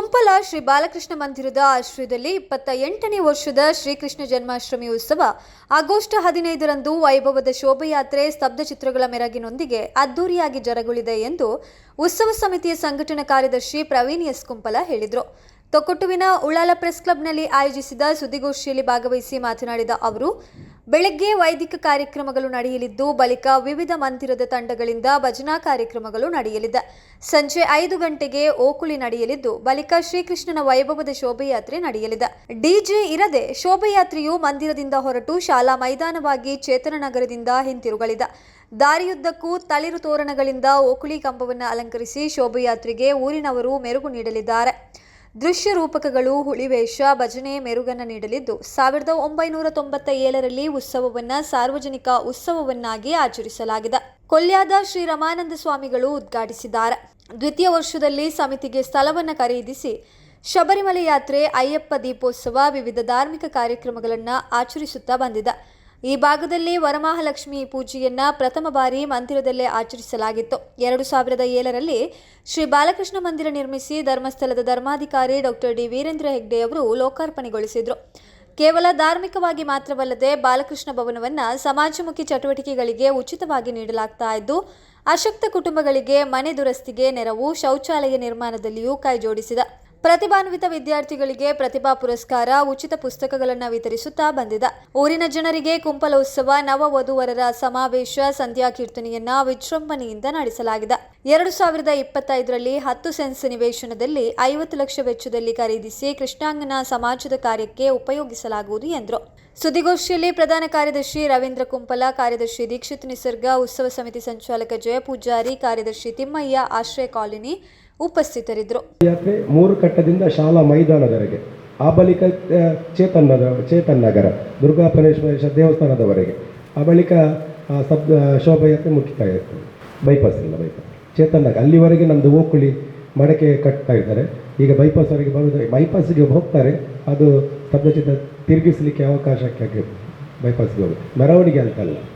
ಕುಂಪಲ ಶ್ರೀ ಬಾಲಕೃಷ್ಣ ಮಂದಿರದ ಆಶ್ರಯದಲ್ಲಿ ಇಪ್ಪತ್ತ ಎಂಟನೇ ವರ್ಷದ ಶ್ರೀಕೃಷ್ಣ ಜನ್ಮಾಷ್ಟಮಿ ಉತ್ಸವ ಆಗಸ್ಟ್ ಹದಿನೈದರಂದು ವೈಭವದ ಶೋಭಯಾತ್ರೆ ಸ್ತಬ್ಧ ಚಿತ್ರಗಳ ಮೆರಗಿನೊಂದಿಗೆ ಅದ್ದೂರಿಯಾಗಿ ಜರುಗುಳಿದೆ ಎಂದು ಉತ್ಸವ ಸಮಿತಿಯ ಸಂಘಟನಾ ಕಾರ್ಯದರ್ಶಿ ಪ್ರವೀಣ್ ಎಸ್ ಕುಂಪಲ ಹೇಳಿದರು. ತೊಕ್ಕೊಟ್ಟುವಿನ ಉಳ್ಳಾಲ ಪ್ರೆಸ್ ಕ್ಲಬ್ನಲ್ಲಿ ಆಯೋಜಿಸಿದ ಸುದ್ದಿಗೋಷ್ಠಿಯಲ್ಲಿ ಭಾಗವಹಿಸಿ ಮಾತನಾಡಿದ ಅವರು ಬೆಳಗ್ಗೆ ವೈದಿಕ ಕಾರ್ಯಕ್ರಮಗಳು ನಡೆಯಲಿದ್ದು ಬಳಿಕ ವಿವಿಧ ಮಂದಿರದ ತಂಡಗಳಿಂದ ಭಜನಾ ಕಾರ್ಯಕ್ರಮಗಳು ನಡೆಯಲಿದೆ. ಸಂಜೆ ಐದು ಗಂಟೆಗೆ ಓಕುಳಿ ನಡೆಯಲಿದ್ದು ಬಳಿಕ ಶ್ರೀಕೃಷ್ಣನ ವೈಭವದ ಶೋಭಯಾತ್ರೆ ನಡೆಯಲಿದೆ. ಡಿಜೆ ಇರದೆ ಶೋಭೆಯಾತ್ರೆಯು ಮಂದಿರದಿಂದ ಹೊರಟು ಶಾಲಾ ಮೈದಾನವಾಗಿ ಚೇತನನಗರದಿಂದ ಹಿಂತಿರುಗಲಿದೆ. ದಾರಿಯುದ್ದಕ್ಕೂ ತಳಿರು ತೋರಣಗಳಿಂದ ಓಕುಳಿ ಕಂಬವನ್ನು ಅಲಂಕರಿಸಿ ಶೋಭಯಾತ್ರೆಗೆ ಊರಿನವರು ಮೆರುಗು ನೀಡಲಿದ್ದಾರೆ. ದೃಶ್ಯ ರೂಪಕಗಳು, ಹುಳಿವೇಷ, ಭಜನೆ, ಮೆರುಗನ್ನು ನೀಡಲಿದ್ದು, ಸಾವಿರದ ಒಂಬೈನೂರ ತೊಂಬತ್ತ ಏಳರಲ್ಲಿ ಉತ್ಸವವನ್ನ, ಸಾರ್ವಜನಿಕ ಉತ್ಸವವನ್ನಾಗಿ ಆಚರಿಸಲಾಗಿದೆ. ಕೊಲ್ಯಾದ ಶ್ರೀ ರಮಾನಂದ ಸ್ವಾಮಿಗಳು ಉದ್ಘಾಟಿಸಿದ್ದಾರೆ. ದ್ವಿತೀಯ ವರ್ಷದಲ್ಲಿ ಸಮಿತಿಗೆ ಸ್ಥಳವನ್ನು ಖರೀದಿಸಿ, ಶಬರಿಮಲೆ ಯಾತ್ರೆ, ಅಯ್ಯಪ್ಪ ದೀಪೋತ್ಸವ, ವಿವಿಧ ಧಾರ್ಮಿಕ ಕಾರ್ಯಕ್ರಮಗಳನ್ನು ಆಚರಿಸುತ್ತಾ ಬಂದಿದೆ. ಈ ಭಾಗದಲ್ಲಿ ವರಮಹಾಲಕ್ಷ್ಮಿ ಪೂಜೆಯನ್ನ ಪ್ರಥಮ ಬಾರಿ ಮಂದಿರದಲ್ಲೇ ಆಚರಿಸಲಾಗಿತ್ತು. ಎರಡು ಸಾವಿರದ ಏಳರಲ್ಲಿ ಶ್ರೀ ಬಾಲಕೃಷ್ಣ ಮಂದಿರ ನಿರ್ಮಿಸಿ ಧರ್ಮಸ್ಥಳದ ಧರ್ಮಾಧಿಕಾರಿ ಡಾಕ್ಟರ್ ಡಿ ವೀರೇಂದ್ರ ಹೆಗ್ಡೆ ಅವರು ಲೋಕಾರ್ಪಣೆಗೊಳಿಸಿದರು. ಕೇವಲ ಧಾರ್ಮಿಕವಾಗಿ ಮಾತ್ರವಲ್ಲದೆ ಬಾಲಕೃಷ್ಣ ಭವನವನ್ನು ಸಮಾಜಮುಖಿ ಚಟುವಟಿಕೆಗಳಿಗೆ ಉಚಿತವಾಗಿ ನೀಡಲಾಗ್ತಾ ಇದ್ದು, ಅಶಕ್ತ ಕುಟುಂಬಗಳಿಗೆ ಮನೆ ದುರಸ್ತಿಗೆ ನೆರವು ಶೌಚಾಲಯ ನಿರ್ಮಾಣದಲ್ಲಿಯೂ ಕೈಜೋಡಿಸಿದೆ. ಪ್ರತಿಭಾನ್ವಿತ ವಿದ್ಯಾರ್ಥಿಗಳಿಗೆ ಪ್ರತಿಭಾ ಪುರಸ್ಕಾರ, ಉಚಿತ ಪುಸ್ತಕಗಳನ್ನು ವಿತರಿಸುತ್ತಾ ಬಂದಿದೆ. ಊರಿನ ಜನರಿಗೆ ಕುಂಪಲ ಉತ್ಸವ ನವ ವಧುವರರ ಸಮಾವೇಶ, ಸಂಧ್ಯಾ ಕೀರ್ತನೆಯನ್ನ ವಿಜೃಂಭಣೆಯಿಂದ ನಡೆಸಲಾಗಿದೆ. ಎರಡು ಸಾವಿರದ ಇಪ್ಪತ್ತೈದರಲ್ಲಿ ಹತ್ತು ಸೆನ್ಸ್ ನಿವೇಶನದಲ್ಲಿ ಐವತ್ತು ಲಕ್ಷ ವೆಚ್ಚದಲ್ಲಿ ಖರೀದಿಸಿ ಕೃಷ್ಣಾಂಗನ ಸಮಾಜದ ಕಾರ್ಯಕ್ಕೆ ಉಪಯೋಗಿಸಲಾಗುವುದು ಎಂದರು. ಸುದ್ದಿಗೋಷ್ಠಿಯಲ್ಲಿ ಪ್ರಧಾನ ಕಾರ್ಯದರ್ಶಿ ರವೀಂದ್ರ ಕುಂಪಲ, ಕಾರ್ಯದರ್ಶಿ ದೀಕ್ಷಿತ್ ನಿಸರ್ಗ, ಉತ್ಸವ ಸಮಿತಿ ಸಂಚಾಲಕ ಜಯ ಪೂಜಾರಿ ಕಾರ್ಯದರ್ಶಿ ತಿಮ್ಮಯ್ಯ, ಆಶ್ರಯ ಕಾಲೋನಿ ಉಪಸ್ಥಿತರಿದ್ದರು. ಯಾತ್ರೆ ಮೂರು ಕಟ್ಟದಿಂದ ಶಾಲಾ ಮೈದಾನದವರೆಗೆ, ಆ ಬಳಿಕ ಚೇತನ್ ನಗರ ಚೇತನ್ ನಗರ, ದುರ್ಗಾಪರಮೇಶ್ವರ ದೇವಸ್ಥಾನದವರೆಗೆ, ಆ ಬಳಿಕ ಸಬ್ ಶೋಭಾಯಾತ್ರೆ ಮುಖ್ಯತಾ ಇರ್ತದೆ ಬೈಪಾಸ್ ಇಲ್ಲ ಬೈಪಾಸ್ ಚೇತನ್ ನಗರ, ಅಲ್ಲಿವರೆಗೆ ನಮ್ಮದು ಓಕುಳಿ ಮಡಕೆ ಕಟ್ತಾ ಇದ್ದಾರೆ. ಈಗ ಬೈಪಾಸ್ವರೆಗೆ ಬರೋದು ಬೈಪಾಸ್ಗೆ ಹೋಗ್ತಾರೆ, ಅದು ಸ್ತಬ್ಧಚಿತ್ರ ತಿರುಗಿಸಲಿಕ್ಕೆ ಅವಕಾಶಕ್ಕೆ ಬೈಪಾಸ್ಗೆ ಹೋಗಿ ಮೆರವಣಿಗೆ ಅಂತಲ್ಲ.